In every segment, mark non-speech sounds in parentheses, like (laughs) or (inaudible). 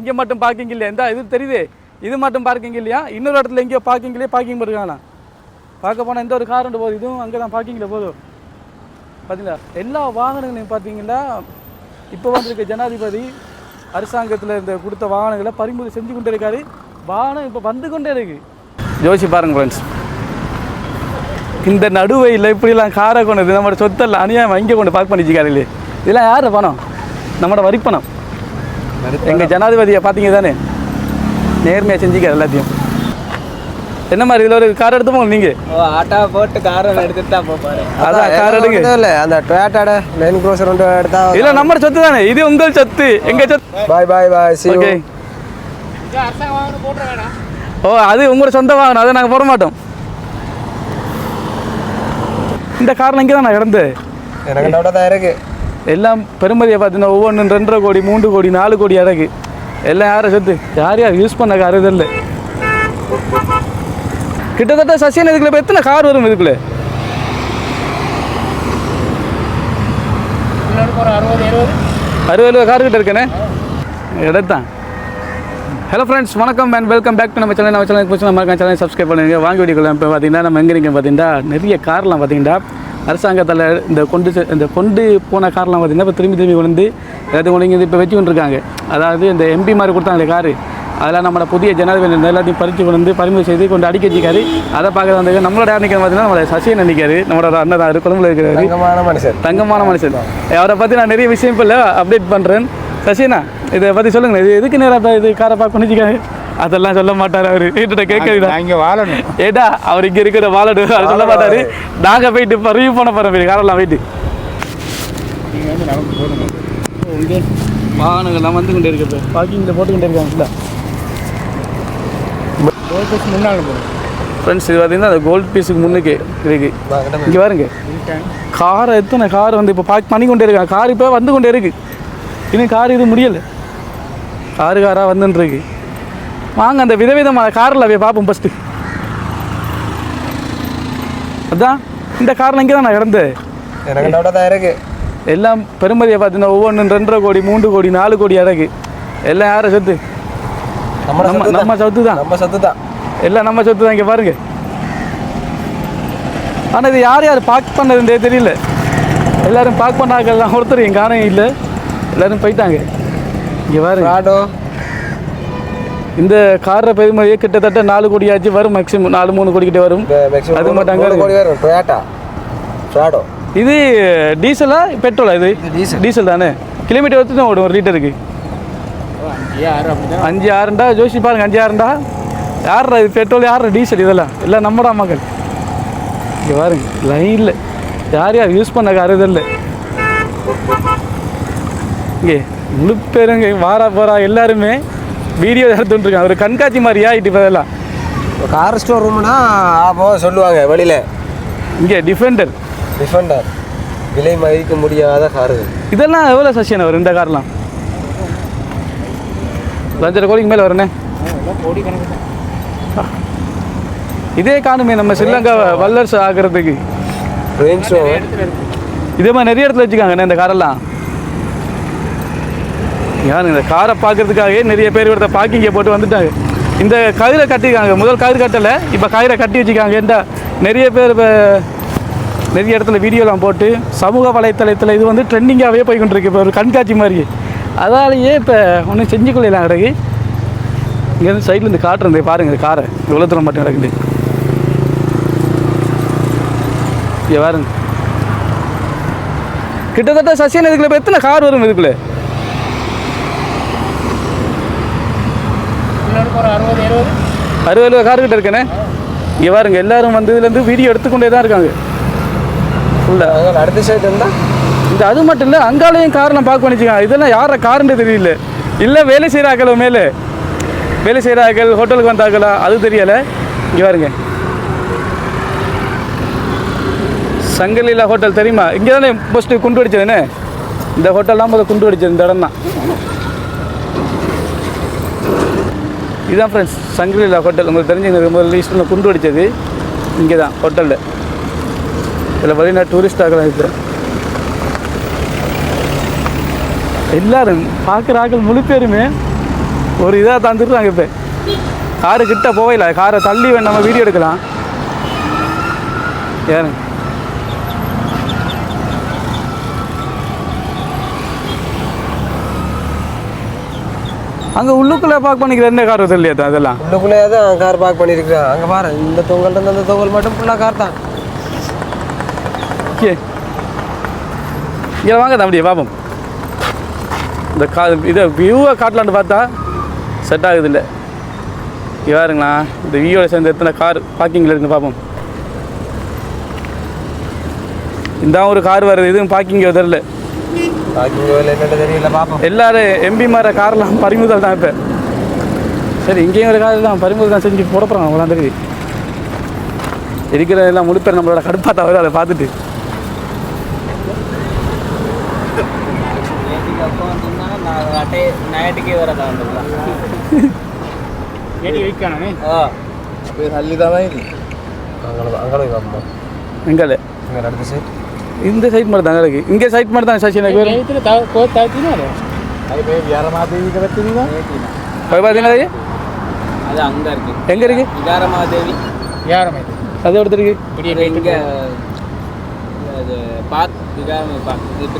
இங்கே மட்டும் பார்க்கிங் இல்லையா? இந்த இது தெரியுது. இது மட்டும் பார்க்கிங் இல்லையா? இன்னொரு இடத்துல எங்கேயோ பார்க்கிங்லேயே பார்க்கிங் போட்டுருக்காங்களா பார்க்க போனால் எந்த ஒரு கார் ரெண்டு போகுது. இதுவும் அங்கே தான் பார்க்கிங்கில் போதும் பார்த்தீங்களா எல்லா வாகனங்களையும் பார்த்தீங்கன்னா இப்போ வந்திருக்க ஜனாதிபதி அரசாங்கத்தில் இந்த கொடுத்த வாகனங்களை பறிமுதல் செஞ்சு கொண்டே இருக்காரு. வாகனம் இப்போ வந்து கொண்டே இருக்கு. யோசிச்சு பாருங்க ஃப்ரெண்ட்ஸ் இந்த நடுவையில் இப்படிலாம் காரை கொண்டு நம்மளோட சொத்தெல்லாம் அநியாயம் இங்கே கொண்டு பார்க் பண்ணிச்சிக்காரு இதெல்லாம் யார் பணம்? நம்மளோட வரி பணம் எங்கள் ஜனாதிபதியை பார்த்தீங்க தானே? நேர்மையாக செஞ்சுக்க எல்லாத்தையும். என்ன மாதிரி இதில் ஒரு கார் எடுத்துப்போங்க நீங்கள் ஓ ஆட்டோ போட்டு காரம் எடுத்துட்டு தான் போப்பாரு. அதான் கார் எடுங்க. இல்ல. அந்த டொயாட்டோட லைன் க்ரோசர் ஒன்று எடுத்தா இல்லை நம்ம சொத்து தானே. இது உங்கள் சொத்து. எங்கள் சொத்து? பாய் பாய் பாய் சி ஓகே ஓ அது உங்களோட சொந்த வாகனம். அதை நாங்கள் போட மாட்டோம். இந்த காரணம் இங்கே தான் நான் கிடந்து எனக்கு டவுட்டாக தான் இருக்கு. எல்லாம் பெருமதியை பார்த்தீங்கன்னா ஒவ்வொன்றும் ரெண்டரை கோடி மூன்று கோடி நாலு கோடி அடகு. எல்லாம் யாரை சொத்து யார் யார் யூஸ் பண்ண கார் இது இல்லை கிட்டத்தட்ட சசியன் இதுக்குள்ள எத்தனை கார் வரும் இதுக்குள்ள? அறுபது கார் கிட்ட இருக்கேனே? எடுத்தான் ஹலோ ஃப்ரெண்ட்ஸ் வணக்கம் அண்ட் வெல்கம் பேக் டு நம்ம சேனல் நம்ம சேனல் பிடிச்சி நம்ம சேனல் சப்ஸ்கிரைப் பண்ணுங்க. வாங்கி வீடியோக்குள்ள இப்போ பார்த்தீங்கன்னா நம்ம எங்கே இருக்கோம் பார்த்தீங்கன்னா நிறைய கார்லாம் பார்த்தீங்கன்னா அரசாங்கத்தில் இந்த கொண்டு இந்த கொண்டு போன கார்லாம் பார்த்தீங்கன்னா இப்போ திரும்பி திரும்பி கொண்டு எல்லாத்தையும் இங்கே இப்போ வச்சு கொண்டிருக்காங்க. அதாவது இந்த எம்பி மாதிரி கொடுத்தாங்களே காரு. அதெல்லாம் நம்மளோட புதிய ஜனாதிபதி எல்லாத்தையும் பறித்து கொண்டு வந்து பறிமுதல் செய்து கொண்டு அடிக்க வச்சிருக்காரு. அதை பார்க்க வந்து நம்மளோட யார் நிற்கிற பார்த்தீங்கன்னா நம்மளோட சசியன் நிற்காரு நம்மளோட அண்ணன் தான். கொழும்புல இருக்கிறாரு. தங்கமான மனுஷன். தங்கமான மனுஷன். அவரை பற்றி நான் நிறைய விஷயம் இப்போ அப்டேட் பண்ணுறேன் சசினா இதை பற்றி சொல்லுங்கள் இது எதுக்கு நேராக இது காரை பார்க்க பண்ணிச்சிக்காரு அதெல்லாம் சொல்ல மாட்டார் அவர். வீட்டுல கேட்குறீங்க நான் இங்க வாழணும். ஏடா அவர் இங்கே இருக்கிற வாழடு அவர் சொல்ல மாட்டாரு. நாங்கள் போயிட்டு இப்போ ரிவ்யூ பண்ண போகிறோம் காரெல்லாம் போயிட்டு. நீங்க வாகனங்கள்லாம் வந்து கொண்டே இருக்கிறது பார்க்கிங்கில் போட்டு கொண்டே இருக்காங்கல்ல ரோட்டுக்கு முன்னால் போதும் ஃப்ரெண்ட்ஸ் இது பார்த்தீங்கன்னா அந்த கோல்ட் பீஸுக்கு முன்னுக்கு இருக்கு. இங்கே பாருங்க. காரை எத்தனை கார் வந்து இப்போ பார்க் பண்ணி கொண்டே இருக்காங்க. கார் இப்போ வந்து கொண்டே இருக்கு. இன்னும் கார் இது முடியலை. காரு காராக வந்துன்னு இருக்கு. வாங்க அந்த விதவிதமான காரில் போய் பார்ப்போம் ஃபஸ்ட்டு அதான் இந்த காரில் இங்கே தான் நான் கிடந்தேன். எனக்கு தான் இருக்கு. எல்லாம் பெருமதியை பார்த்தீங்கன்னா ஒவ்வொன்றும் ரெண்டரை கோடி மூன்று கோடி நாலு கோடி அடகு எல்லாம் யாரை சொத்து? நம்ம நம்ம சொத்து தான் நம்ம சொத்து தான் எல்லாம் நம்ம சொத்து தான் இங்கே பாருங்க. ஆனால் இது யார் யார் பார்க் பண்ணதுன்றே தெரியல. எல்லாரும் பார்க் பண்ணாங்கலாம் ஒருத்தர் என் காரணம் இல்லை. எல்லாரும் போயிட்டாங்க. இங்கே பாருங்க. ராடோ. இந்த காரை பெருமதியே கிட்டத்தட்ட நாலு கோடி ஆச்சு வரும் மேக்ஸிமம் நாலு மூணு கோடி கிட்ட வரும். அது ராடோ இது டீசலா பெட்ரோலா இது? டீசல் தானே? கிலோமீட்டர் வச்சு தான் ஓடும் ஒரு லிட்டருக்கு அஞ்சு ஆறுண்டா? ஜோசி பாருங்க அஞ்சு ஆறுண்டா? யார்ரா இது பெட்ரோல் யார் டீசல் இதெல்லாம்? எல்லாம் நம்மடா மக்கள். இங்கே பாருங்க லைனில் யார் யார் யூஸ் பண்ண கார் இல்லை. இங்கே முழு பேருங்க வாரா போகிறா எல்லாருமே. வீடியோ எடுத்துட்டுருக்காங்க. ஒரு கண்காட்சி மாதிரி ஆகிட்டு இப்போ இதெல்லாம். கார் ஸ்டோர் ரூம்னா ஆப்போ சொல்லுவாங்க வெளியில. இங்கே டிஃபெண்டர் டிஃபெண்டர் விலை மதிக்க முடியாத கார்கள் இதெல்லாம் எவ்வளோ சசியன் வரும் இந்த கார்லாம் லஞ்சரை கோடிக்கு மேலே தான் இதே காணுமே நம்ம ஸ்ரீலங்கா வல்லரசு ஆகிறதுக்கு. இதே மாதிரி நிறைய இடத்துல வச்சுக்காங்கண்ணே இந்த காரெல்லாம் யார் இந்த காரை பார்க்கறதுக்காகவே நிறைய பேர் இடத்த பார்க்கிங்க போட்டு வந்துட்டாங்க. இந்த கயிறை கட்டிருக்காங்க முதல் கயிறு கட்டலை இப்போ கயிறை கட்டி வச்சுக்காங்க ஏன்டா நிறைய பேர் இப்போ நிறைய இடத்துல வீடியோலாம் போட்டு சமூக வலைத்தளத்தில் இது வந்து ட்ரெண்டிங்காகவே போய் கொண்டிருக்கு இப்போ ஒரு கண்காட்சி மாதிரி. அதாலேயே இப்போ ஒன்றும் செஞ்சு கொள்ளலாம் கிடக்கு இங்கேருந்து சைடில் இருந்து காட்டுறது பாருங்க காரை. இவ்வளோ தூரம் மட்டும் கிடக்குது இங்கே பாருங்க. கிட்டத்தட்ட சசியன் இதுக்குள்ள இப்போ எத்தனை கார் வரும் இதுக்குள்ளே முன்னாடி ஒரு அறுபது எழுபது கார் கிட்ட இருக்கேனே? இங்கே பாருங்க எல்லாரும் வந்து இதுலேருந்து வீடியோ எடுத்துக்கொண்டே தான் இருக்காங்க. ஃபுல்லாக அடுத்த சைடு இருந்தா? இந்த அது மட்டும் இல்லை அங்காலையும் கார்லாம் பார்க்க பண்ணிச்சுக்காங்க இதெல்லாம் யார காருன்னு தெரியல. இல்லை வேலை செய்கிறாக்களோ மேலே. வேலை செய்கிறாக்கள் ஹோட்டலுக்கு வந்தாக்களா அது தெரியலை. இங்கே பாருங்க. சங்கலீலா ஹோட்டல் தெரியுமா? இங்கே தானே ஃபஸ்ட்டு குண்டு வெடிச்சதுன்னு இந்த ஹோட்டல்லாம் முதல் குண்டு வெடிச்சது இந்த இடம் தான் இதுதான் ஃப்ரெண்ட்ஸ் சங்கரிலா ஹோட்டல் உங்களுக்கு தெரிஞ்சுங்க முதல்ல லிஸ்ட்டில் குண்டு அடித்தது இங்கே தான் ஹோட்டலில் இதில் பார்த்தீங்கன்னா டூரிஸ்டாகலாம் இப்போ. எல்லாரும் பார்க்குற ஆக்கள் முழு பேருமே ஒரு இதாக தந்துடுறாங்க இப்போ. காரு கிட்ட போகல காரை தள்ளி வே- நம்ம வீடியோ எடுக்கலாம். ஏன்? அங்கே உள்ளுக்குள்ளே பார்க் பண்ணிக்கிற என்ன கார் இல்லையா அதெல்லாம்? உள்ளுக்குள்ளேயே தான் கார் பார்க் பண்ணியிருக்கிறேன். அங்கே பாரு இந்த தொங்கல் இருந்து அந்த தொங்கல் மட்டும் ஃபுல்லாக கார் தான். ஓகே இங்கே வாங்க தம்பி பார்ப்போம் இந்த கா இதை வியூவை காட்டலான்னு பார்த்தா செட் ஆகுது இல்லை இங்கே பாருங்களா இந்த வியூவோட சேர்ந்து எத்தனை கார் பார்க்கிங்கில் இருந்து பார்ப்போம். இந்த ஒரு கார் வருது இதுவும் பார்க்கிங் தெரில தெரியல பார்ப்போம் எல்லாரும் எம்பி மாற கார்லாம் பறிமுதல் தான் இப்போ. சரி இங்கேயும் ஒரு கார் தான் பறிமுதல் தான் செஞ்சு போட போகிறாங்க அவ்வளோ தெரியுது. இருக்கிற எல்லாம் முழுப்பேர் நம்மளோட கடுப்பா தவிர அதை பார்த்துட்டு. நைட்டுக்கே வரதா ஏடி வைக்கானே அங்கே அங்கே இந்த ಸೈಟ್ ಮಾಡ್ತಾನೆ சைட் ಹಿಂಗೆ ಸೈಟ್ ಮಾಡ್ತಾನೆ ಶಶಿ ನಗರ್ ಹೋಗಿ பார்த்தீங்களா அது? அங்கே இருக்கு. எங்கே இருக்கு? விகாரமாதேவி. விகாரமாதேவி அது ஒருத்தர் இருக்கு அது பாக்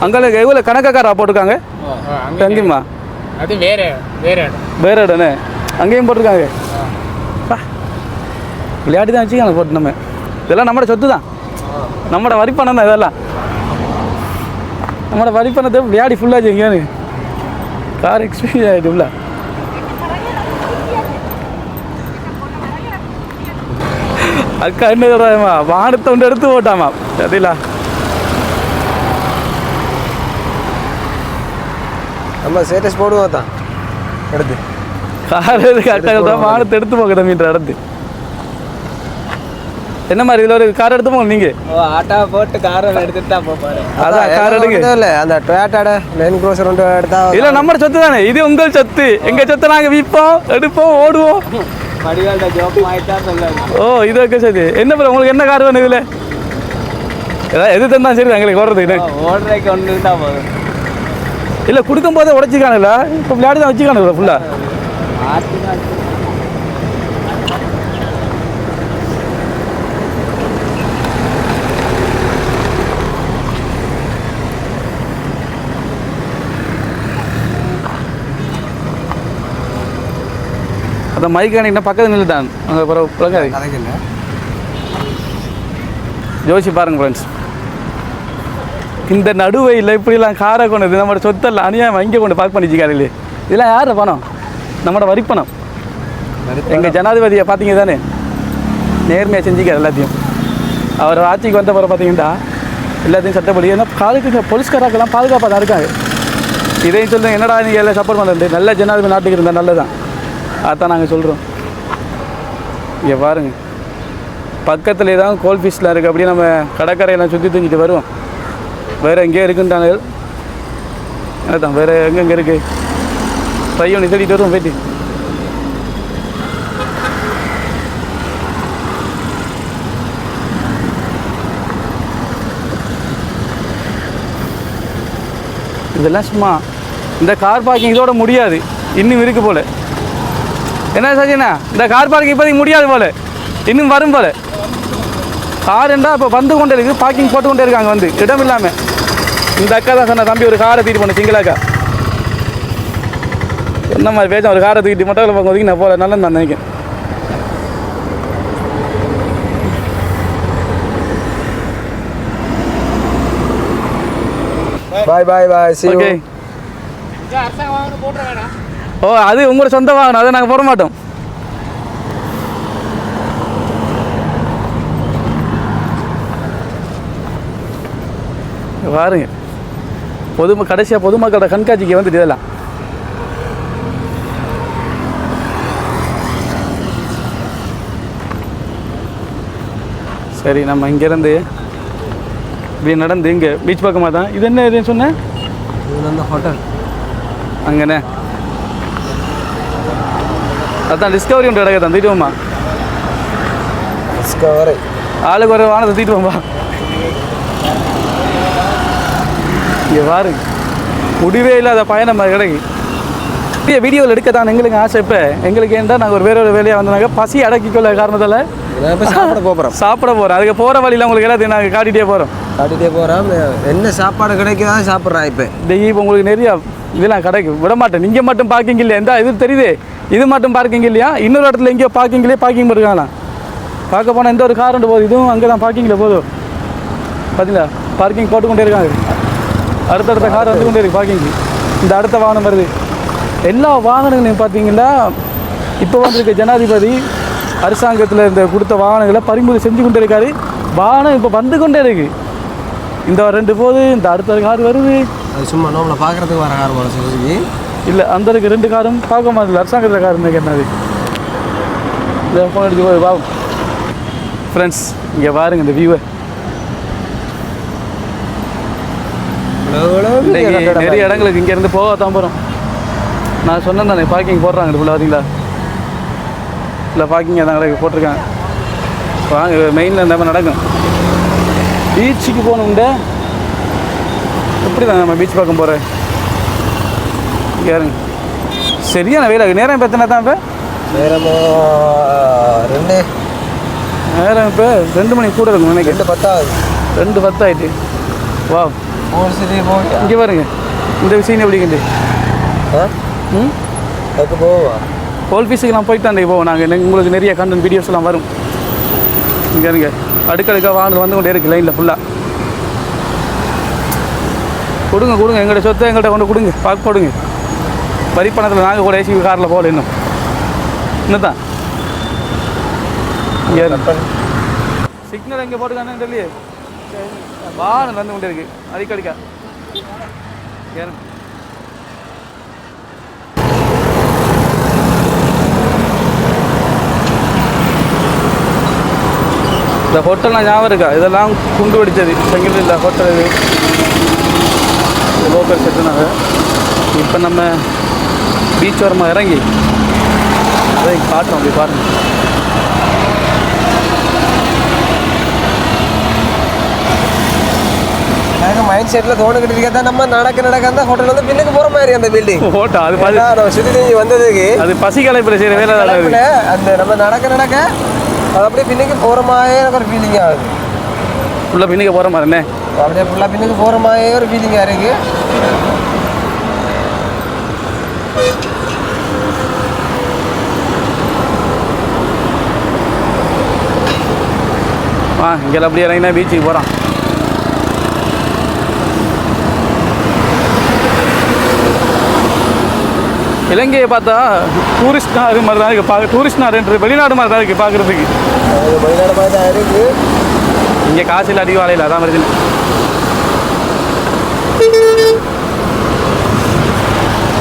அங்கே எவ்வளோ கணக்காக்காரா போட்டிருக்காங்க? எங்கேயுமா அது வேற வேற இடம். வேற இடம்னே அங்கேயும் போட்டிருக்காங்க. விளையாட்டு தான் வச்சுக்கலாம் போட்டு நம்ம. இதெல்லாம் நம்மளோட சொத்து தான் நம்மளோட வரிப்பணம் தான் இதெல்லாம். நம்மளோட வரிப்பணத்தை விளையாடி ஃபுல்லாக எங்கேயானு கார் எக்ஸ்பீரியன்ஸ் ஆகிட்டும்ல அக்கா என்ன சொல்கிறாமா வானத்தை ஒன்று எடுத்து போட்டாமா சரிங்களா நம்ம ஸ்டேட்டஸ் போடுவோம் தான் எடுத்து. கார் வானத்தை எடுத்து போக தம்பின்ற இடத்து என்ன மாதிரி இதில் ஒரு கார் எடுத்து போங்க நீங்கள் ஓ ஆட்டோ போட்டு காரை எடுத்துட்டு தான் போப்பாரு அதான் கார் எடுங்க. இல்லை. அந்த டொயாட்டோட லைன் க்ரோசர் ஒன்று எடுத்தா இல்ல நம்ம சொத்து தானே. இது உங்கள் சொத்து. எங்க சொத்தை நாங்க விற்போம் எடுப்போம் ஓடுவோம். ஓ இது ஓகே சரி. என்ன ப்ரோ உங்களுக்கு என்ன கார் வேணும் இதுல? ஏதாவது எது தந்தா சரி எங்களுக்கு ஓடுறது ஓடுறதுக்கு ஒன்று தான் போதும். இல்ல கொடுக்கும் போதே உடச்சிக்கானுல இப்போ விளையாடி தான் வச்சுக்கானுல ஃபுல்லா அந்த மைக்கானிக் பக்கத்து நின்றுட்டான் அங்கே பிறகு இல்லை. யோசிச்சு பாருங்க ஃப்ரெண்ட்ஸ் இந்த நடுவையில் இப்படிலாம் காரை கொண்டது நம்மளோட சொத்தெல்லாம் அநியாயம் இங்கே கொண்டு பார்க் பண்ணிச்சிக்காரு இதெல்லாம் யார் பணம்? நம்மளோட வரிப்பணம். எங்கள் ஜனாதிபதியை பார்த்தீங்க தானே? நேர்மையாக செஞ்சுக்கார் எல்லாத்தையும். அவர் ஆட்சிக்கு வந்த பிறகு பார்த்தீங்கன்னா எல்லாத்தையும் சட்டப்படி ஏன்னா காலுக்கு போலீஸ்காராக்கெல்லாம் பாதுகாப்பாக தான் இருக்காங்க. இதையும் சொல்லுங்க என்னடா நீங்கள் எல்லாம் சப்போர்ட் பண்ணுறது நல்ல ஜனாதிபதி நாட்டுக்கு இருந்தால் நல்லதான் அதான் நாங்கள் சொல்கிறோம் இங்கே பாருங்க. பக்கத்தில் தான் கோல் ஃபிஷ்லாம் இருக்குது அப்படியே நம்ம கடற்கரையெல்லாம் சுற்றி தூங்கிட்டு வருவோம். வேறு எங்கேயோ இருக்குன்றாங்க. அதான் வேறு எங்கெங்கே இருக்குது பையன் தேடிட்டு வருவோம் போயிட்டு. இதெல்லாம் சும்மா இந்த கார் பார்க்கிங் இதோட முடியாது. இன்னும் இருக்குது போல். என்ன சஜினா இந்த கார் பார்க்கிங் இப்போதைக்கு முடியாது போல. இன்னும் வரும் போல. கார் என்றா இப்போ வந்து கொண்டே இருக்குது பார்க்கிங் போட்டு கொண்டே இருக்காங்க வந்து. இடம் இல்லாமல் இந்த அக்கா தான் சொன்ன தம்பி ஒரு காரை தூக்கிட்டு போன சிங்கிள் அக்கா. என்ன மாதிரி பேச ஒரு காரை தூக்கிட்டு மட்டும் பார்க்க நான் போல நல்லது நான் நினைக்கிறேன். பாய் பாய் பாய் சி ஓகே அரசாங்க வாகனம் போட்டுற வேணாம் ஓ அது உங்களோட சொந்த வாகனம். அதை நாங்கள் போட மாட்டோம். பாருங்க. பொதும கடைசியாக பொதுமக்களோட கண்காட்சிக்கு வந்துட்டு இதெல்லாம். சரி நம்ம இங்கேருந்து இப்படி நடந்து இங்கே பீச் பக்கமாக தான். இது என்ன இதுன்னு சொன்னேன் இது ஹோட்டல் அங்கண்ணே. அதான் டிஸ்கவரி ஒன்று தான் தீட்டுவோம்மா. டிஸ்கவரி ஆளுக்கு ஒரு வானத்தை தீட்டுவோம்பா இங்கே பாரு. முடிவே இல்லாத பயணம் கிடக்கு வீடியோவில் எடுக்க தான் எங்களுக்கு ஆசை இப்போ. எங்களுக்கு ஏன்டா நாங்கள் ஒரு வேற ஒரு வேலையாக வந்தாங்க பசி அடக்கிக்கொள்ள காரணத்தால் சாப்பிட போகிறோம் சாப்பிட போகிறோம் அதுக்கு போகிற வழியில் உங்களுக்கு எல்லாத்தையும் நாங்கள் காட்டிகிட்டே போகிறோம் காட்டிகிட்டே போகிறான் என்ன சாப்பாடு கிடைக்குதான் சாப்பிட்றான் இப்போ. இந்த இப்போ உங்களுக்கு நிறையா இதெல்லாம் கிடைக்கும். விட மாட்டேன். நீங்கள் மட்டும் பார்க்கிங் இல்லையா? இந்த இது தெரியுது. இது மட்டும் பார்க்கிங் இல்லையா? இன்னொரு இடத்துல எங்கேயோ பார்க்கிங்லேயே பார்க்கிங் இருக்காங்களா பார்க்க போனால் எந்த ஒரு கார் உண்டு போகுது. இதுவும் அங்கே தான் பார்க்கிங்கில் போதும். பார்த்தீங்களா பார்க்கிங் போட்டுக்கொண்டே இருக்காங்க. அடுத்தடுத்த கார் வந்து கொண்டே இருக்கு பார்க்கிங்கு இந்த அடுத்த வாகனம் வருது. எல்லா வாகனங்களையும் பார்த்தீங்கன்னா இப்போ வந்திருக்க ஜனாதிபதி அரசாங்கத்தில் இந்த கொடுத்த வாகனங்களை பறிமுதல் செஞ்சு கொண்டே இருக்காரு. வாகனம் இப்போ வந்து கொண்டே இருக்குது இந்த ரெண்டு போகுது இந்த அடுத்த கார் வருது. அது சும்மா நோம்பல பார்க்குறதுக்கு வர கார் போல சுசுகி இல்லை அந்த இருக்கு ரெண்டு காரும் பார்க்க மாதிரி அரசாங்கத்தில் கார் என்னது இந்த ஃபோன் எடுத்து போய் பாவம். ஃப்ரெண்ட்ஸ் இங்கே பாருங்க இந்த வியூவை நிறைய இடங்களுக்கு இங்கேருந்து போக தான் போகிறோம் நான் சொன்னேன் தானே பார்க்கிங் போடுறாங்க இதுக்குள்ள பார்த்தீங்களா இல்லை பார்க்கிங் தான் கிடக்கு போட்டிருக்காங்க. வாங்க மெயினில் நம்ம நடக்கும். பீச்சுக்கு போகணுண்ட எப்படி தான் நம்ம பீச் பக்கம் போகிறேன் யாருங்க சரியான வெயில் நேரம் இப்போ எத்தனை தான் இப்போ? நேரமோ ரெண்டு. நேரம் இப்போ ரெண்டு மணி கூட இருக்கும் நினைக்கிறேன். ரெண்டு பத்தாவது ரெண்டு பத்து ஆயிட்டு வா போவியா? இங்கே பாருங்க. இந்த விஷயம் எப்படிங்கண்டு ஆ? ம்? அதுக்கு போவா ஹோல் ஃபீஸுக்கு நான் போயிட்டு தான் போவோம் நாங்கள் உங்களுக்கு நிறைய கண்டென்ட் வீடியோஸ் எல்லாம் வரும். இங்கே இருங்க. அடுக்கடுக்காக வாங்க வந்து கொண்டே இருக்கு லைனில் ஃபுல்லாக கொடுங்க கொடுங்க. எங்கள்கிட்ட சொத்தை எங்கள்கிட்ட கொண்டு கொடுங்க. பார்க்க போடுங்க. வரி பணத்தில் நாங்கள் கூட ஏசி காரில் போகல இன்னும். இன்னும் தான் இங்கே சிக்னல் எங்கே போட்டுக்கானு தெரியலையே. வாகனம் வந்து கொண்டே இருக்கு. அடிக்கடிக்கா ஏறுங்க இந்த ஹோட்டல்லாம் ஞாபகம் இருக்கா? இதெல்லாம் குண்டு வெடிச்சது. செங்கல் இல்லை ஹோட்டல் இது. லோக்கல் செட்டுனாங்க இப்போ நம்ம பீச் ஓரமாக இறங்கி. அதை காட்டுறோம் அப்படி பாருங்க. மைண்ட் செட்டில் தோணுக்கிட்டு இருக்கா நம்ம நடக்க நடக்க அந்த ஹோட்டல் வந்து பின்னுக்கு போகிற மாதிரி அந்த பில்டிங் ஹோட்டல் அது சுற்றி வந்ததுக்கு அது பசி கலைப்பில் செய்கிற வேலை அந்த நம்ம நடக்க நடக்க அது அப்படியே பின்னுக்கு போகிற மாதிரி எனக்கு ஒரு ஃபீலிங் ஆகுது உள்ள பின்னுக்கு போகிற மாதிரி என்ன அப்படியே ஃபுல்லாக பின்னுக்கு போகிற மாதிரி ஒரு ஃபீலிங்காக இருக்கு ஆ இங்கே அப்படியே இறங்கினா பீச்சுக்கு போகிறான் இலங்கையை பார்த்தா டூரிஸ்ட் நாடு மாதிரி தான் இருக்குது பார்க்க டூரிஸ்ட் நாடுன்றது வெளிநாடு மாதிரி தான் இருக்குது பார்க்குறதுக்கு. வெளிநாடு மாதிரி தான் இருக்கு இங்கே காசு இல்லை அடி வாழையில் அதான் வருது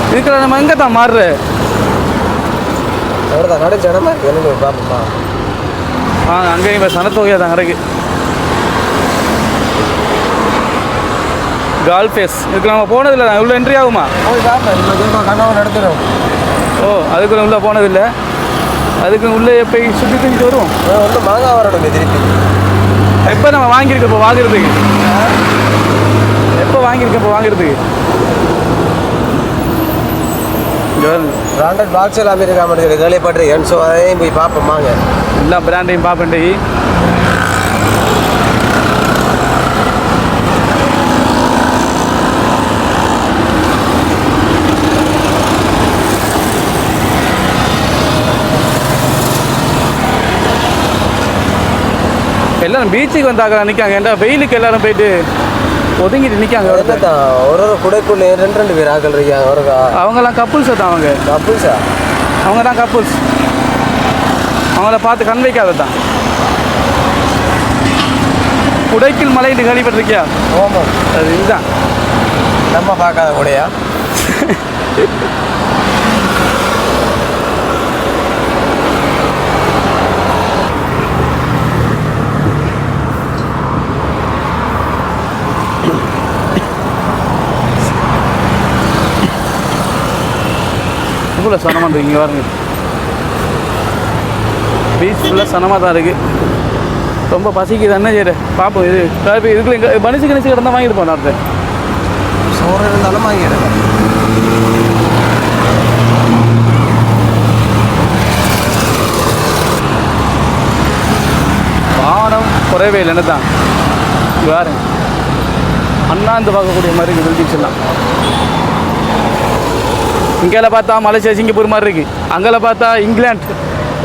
இதுக்குள்ள நம்ம எங்கே தான் மாறுற? அவ்வளோதான் கடை ஜனமா இருக்கு என்ன பார்ப்போமா ஆ? அங்கேயும் இப்போ சனத்தொகையாக தான் கிடக்கு. கால் ஃபேஸ் இதுக்கு நம்ம போனதில்லை. நான் உள்ள என்ட்ரி ஆகுமா? நடத்துகிறோம் ஓ அதுக்குள்ள உள்ளே போனதில்லை. அதுக்கு உள்ளே போய் சுற்றி சுற்றி வருவோம். ஒன்றும் மாங்காய் வரணும் திருப்பி எப்போ நம்ம வாங்கியிருக்க இப்போ வாங்குறதுக்கு? எப்போ வாங்கியிருக்க இப்போ வாங்குறதுக்கு. பிராண்டட் பாக்ஸ் எல்லாமே இருக்கா மாதிரி கேள்விப்பட்டிருக்கேன் ஸோ அதையும் போய் பார்ப்போம். வாங்க. எல்லா பிராண்டையும் பார்ப்பேன்டி எல்லாரும் பீச்சுக்கு வந்தாங்க நிற்காங்க ஏன்டா வெயிலுக்கு எல்லாரும் போயிட்டு ஒதுங்கிட்டு நிற்காங்க ஒரு ஒரு குடைக்குள்ளே ரெண்டு ரெண்டு பேர் ஆக்கள் இருக்காங்க ஒரு அவங்கெல்லாம் கப்புள்ஸ் தான் அவங்க. கப்புள்ஸா அவங்க தான் கப்புள்ஸ் அவங்கள பார்த்து கண் வைக்காத தான் உடைக்கில் மலைன்னு கேள்விப்பட்டிருக்கியா? ஓமம் அது இதுதான். நம்ம பார்க்காத கூடயா? (laughs) பீஸ்ஃபுல்லாக சனமாக இருக்குது இங்கே பாருங்க. பீஸ்ஃபுல்லாக சனமாக தான் இருக்குது ரொம்ப பசிக்குது என்ன சரி பார்ப்போம் இது இப்போ இதுக்குள்ள எங்கே மனுஷு கணிச்சு கிடந்தால் வாங்கியிருப்போம் அடுத்து சோறு இருந்தாலும் வாங்கிடுறேன் வானம் குறைவே இல்லை தான். வேறு அண்ணாந்து பார்க்கக்கூடிய மாதிரி பில்டிங்ஸ் எல்லாம். இங்கேல பார்த்தா மலேசியா சிங்கப்பூர் மாதிரி இருக்குது அங்கேல பார்த்தா இங்கிலாந்து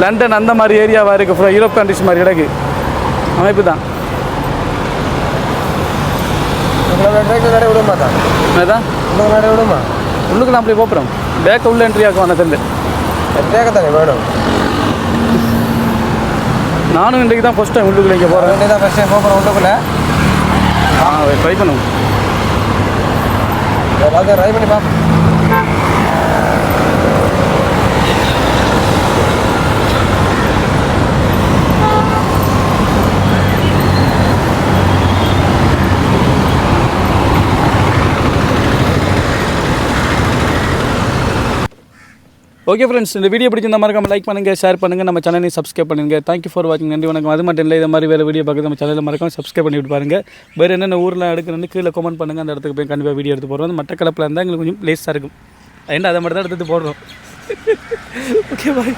லண்டன் அந்த மாதிரி ஏரியாவாக இருக்குது ஃபுல்லாக யூரோப் கண்ட்ரிஸ் மாதிரி கிடக்கு. அமைப்பு தான். விடுமா உள்ளுக்குள்ள அப்படி போகிறோம் பேக்க உள்ள என்ட்ரி ஆக்குவான தெரியல தேக்கத்தானே வேணும்? நானும் இன்றைக்கு தான் ஃபஸ்ட் டைம் உள்ளுக்குள்ள இங்கே போகிறேன் வேண்டியதான் ஃபஸ்ட் டைம் போகிறோம் உள்ளுக்குள்ள? ஆ ட்ரை பண்ணுவோம். எல்லாத்தையும் ட்ரை பண்ணி பார்ப்போம். ஓகே ஃப்ரெண்ட்ஸ் இந்த வீடியோ பிடிச்சிருந்த மாதிரி நம்ம லைக் பண்ணுங்கள் ஷேர் பண்ணுங்கள் நம்ம சேனலை சப்ஸ்கிரைப் பண்ணுங்கள் தேங்க்யூ ஃபார் வாட்சிங் நன்றி வணக்கம். அது மட்டும் இல்லை இது மாதிரி வேறு வீடியோ பார்க்குறது நம்ம சேனலில் மறக்காம சப்ஸ்கிரைப் பண்ணிட்டு பாருங்கள் வேறு என்னென்ன ஊரில் எடுக்கிறேன்னு கீழே கமெண்ட் பண்ணுங்கள் அந்த இடத்துக்கு போய் கண்டிப்பாக வீடியோ எடுத்து போடுறோம் மற்ற கலப்பில் இருந்தால் எங்களுக்கு கொஞ்சம் லேஸாக இருக்கும். ஏன்டா அதை மட்டும் தான் எடுத்துகிட்டு போடுறோம். (laughs) Okay bye